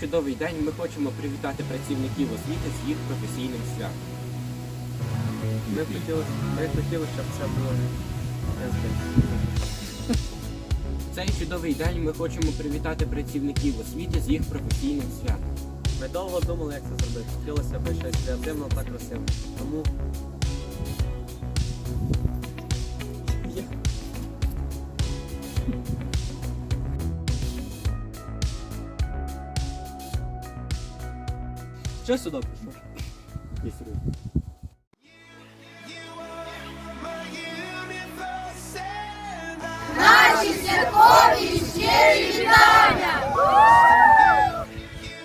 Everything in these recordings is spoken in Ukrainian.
чудовий день ми хочемо привітати працівників освіти з їх професійним святом. Ми хотіли, хотіли, щоб це було В цей чудовий день ми хочемо привітати працівників освіти з їх професійним святом. Ми довго думали, як це зробити. Хотілося б щось креативно та красиво. Тому що сюди прийшов?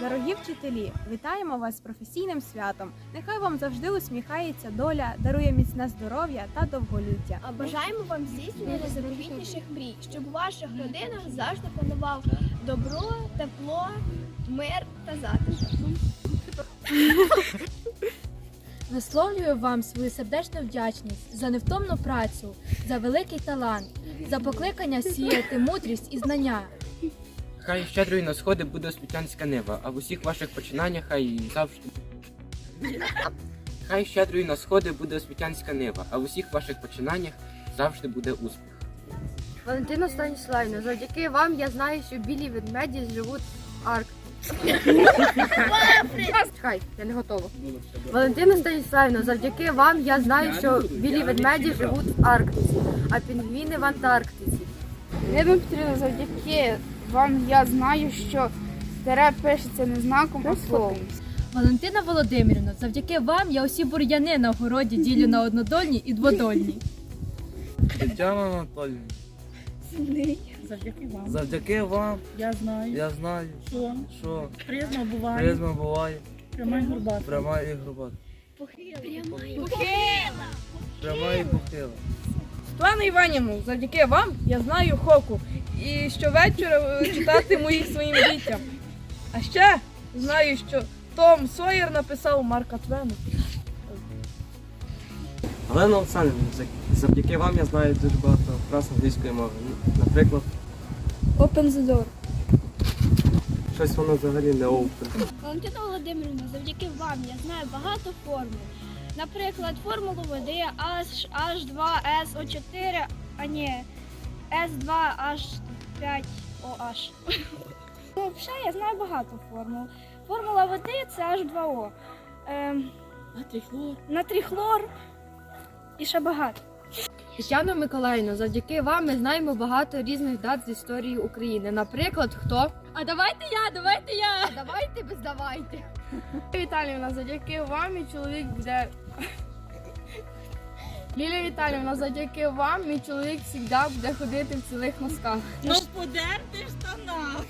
Дорогі вчителі, вітаємо вас з професійним святом. Нехай вам завжди усміхається доля, дарує міцне здоров'я та довголіття. А бажаємо вам здійснення найзаповітніших мрій, щоб у ваших родинах завжди панував добро, тепло, мир та затишок. Висловлюю вам свою сердечну вдячність за невтомну працю, за великий талант, за покликання сіяти мудрість і знання. Хай щедрою на сходи буде освітянська нива, а в усіх ваших починаннях хай завжди. Хай щедрою на сходи буде освітянська нива, а в усіх ваших починаннях завжди буде успіх. Валентина Станіславівна, завдяки вам я знаю, що білі ведмеді живуть в Арк. Чекай, я не готова. Валентина Станіславівна, завдяки вам я знаю, що білі ведмеді живуть в Арктиці, а пінгвіни в Антарктиці. Ірина Петрівна, завдяки вам я знаю, що тере пишеться не знаком, а словом. Валентина Володимирівна, завдяки вам я усі бур'яни на огороді ділю на однодольні і дводольні. Тетяна Анатоліївна, Завдяки вам. завдяки вам Я знаю, я знаю, що що призма буває призма буває пряма і горбата. пряма і груба. Пряма і похила. Світлана Іванівна, завдяки вам я знаю хоку і щовечора е, читатиму їх своїм дітям. А ще знаю, що Том Сойер написав Марка Твена. Олена Олександрівна, завдяки вам я знаю дуже багато фраз англійської мови. Наприклад, Open the door. щось воно взагалі не open. Валентина Володимирівна, завдяки вам я знаю багато формул. Наприклад, формулу води H, H2SO4, а ні, S2H5OH. Ну, ще я знаю багато формул. Формула води це H2O. Ем, Натріхлор. натріхлор і ще багато. Тетяна Миколаївна, завдяки вам ми знаємо багато різних дат з історії України. Наприклад, хто? А давайте я, давайте я. Давайте без давайте. Віталіївна, завдяки вам мій чоловік буде. Лілія Віталіївна, завдяки вам мій чоловік завжди буде ходити в цілих носках. Ну, подерти штанах.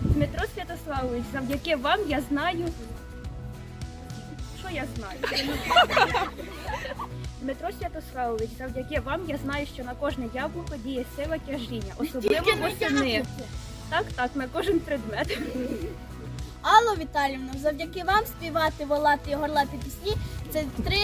Дмитро Святославович, завдяки вам я знаю. Що я знаю? Дмитро Святославович, завдяки вам я знаю, що на кожне яблуко діє сила тяжіння, особливо восени. Так, так, на кожен предмет. Алло, Віталівна, завдяки вам співати, волати і горлати пісні. Це три.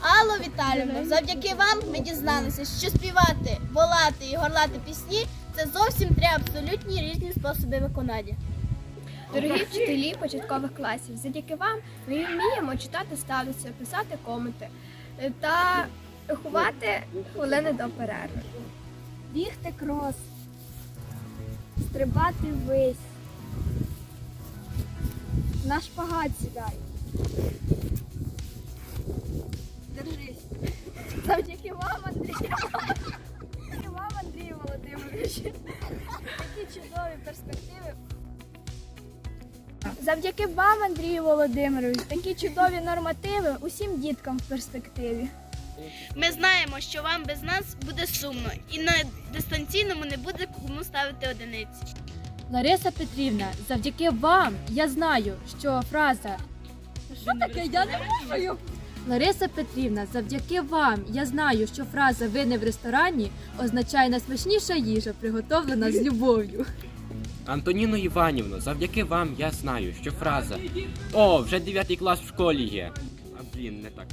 Алло, Віталівна, завдяки вам ми дізналися, що співати, волати і горлати пісні це зовсім три абсолютні різні способи виконання. Дорогі вчителі початкових класів, завдяки вам ми вміємо читати ставлюся, писати коменти та рахувати хвилини до перерви. Бігти крос, стрибати ввись, на шпагат сідай. Держись. Завдяки вам, Андрій. Завдяки вам, Андрію Володимировичу. Такі чудові перспективи. Завдяки вам, Андрію Володимирович, такі чудові нормативи усім діткам в перспективі. Ми знаємо, що вам без нас буде сумно, і на дистанційному не буде кому ставити одиниці. Лариса Петрівна, завдяки вам я знаю, що фраза Що таке? Я не можу. Лариса Петрівна, завдяки вам я знаю, що фраза Ви не в ресторані означає найсмачніша їжа, приготовлена з любов'ю. Антоніно Іванівно, завдяки вам я знаю, що фраза О, вже 9 клас в школі є. А блін, не так.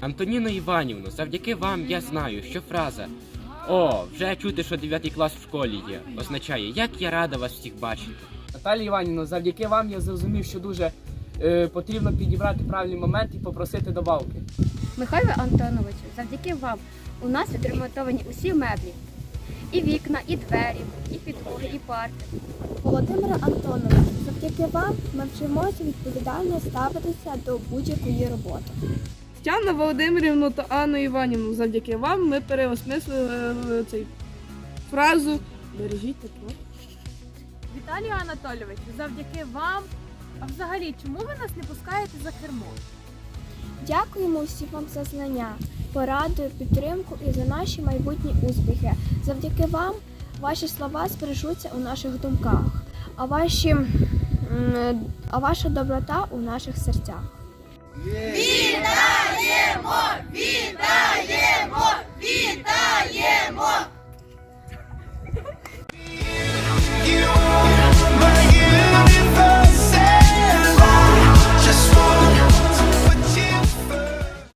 Антоніно Іванівно, завдяки вам я знаю, що фраза О, вже чути, що 9 клас в школі є. Означає, як я рада вас всіх бачити. Наталія Іванівна, завдяки вам я зрозумів, що дуже е, потрібно підібрати правильний момент і попросити добавки. Михайло Антоновичу, завдяки вам у нас відремонтовані усі меблі. І вікна, і двері, і підлоги, і парти. Володимира Антоновича, завдяки вам ми вчимося відповідально ставитися до будь-якої роботи. Тетяна Володимирівну та Анну Іванівну, завдяки вам ми переосмислили е, цей фразу Бережіть тепло. Віталію Анатолійовичу, завдяки вам. А взагалі, чому ви нас не пускаєте за кермо? Дякуємо усім вам за знання, пораду, підтримку і за наші майбутні успіхи. Завдяки вам ваші слова збережуться у наших думках, а, ваші, а ваша доброта у наших серцях. Вітаємо! Вітаємо! Вітаємо!